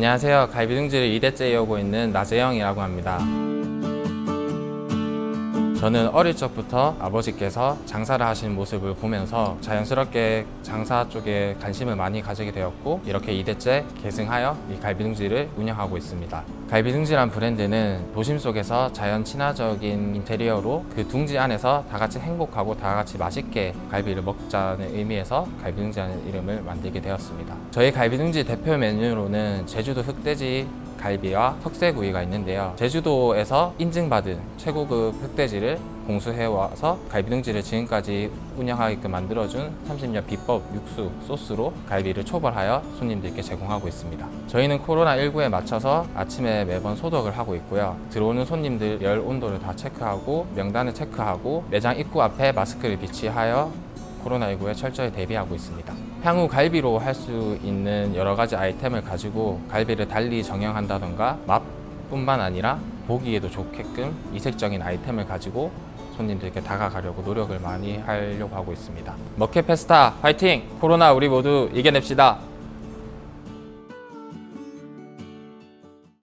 안녕하세요. 갈비등지를 2대째 이어오고 있는 나재영이라고 합니다. 저는 어릴 적부터 아버지께서 장사를 하시는 모습을 보면서 자연스럽게 장사 쪽에 관심을 많이 가지게 되었고 이렇게 2대째 계승하여 이 갈비등지를 운영하고 있습니다. 갈비등지란 브랜드는 도심 속에서 자연 친화적인 인테리어로 그 둥지 안에서 다 같이 행복하고 다 같이 맛있게 갈비를 먹자는 의미에서 갈비등지라는 이름을 만들게 되었습니다. 저희 갈비등지 대표 메뉴로는 제주도 흑돼지 갈비와 석쇠구이가 있는데요. 제주도에서 인증받은 최고급 흑돼지를 공수해 와서 갈비등지를 지금까지 운영하게끔 만들어준 30년 비법 육수 소스로 갈비를 초벌하여 손님들께 제공하고 있습니다. 저희는 코로나19에 맞춰서 아침에 매번 소독을 하고 있고요. 들어오는 손님들 열 온도를 다 체크하고 명단을 체크하고 매장 입구 앞에 마스크를 비치하여 코로나19에 철저히 대비하고 있습니다. 향후 갈비로 할 수 있는 여러 가지 아이템을 가지고 갈비를 달리 정형한다던가 맛뿐만 아니라 보기에도 좋게끔 이색적인 아이템을 가지고 손님들께 다가가려고 노력을 많이 하려고 하고 있습니다. 머켓 페스타 화이팅! 코로나 우리 모두 이겨냅시다.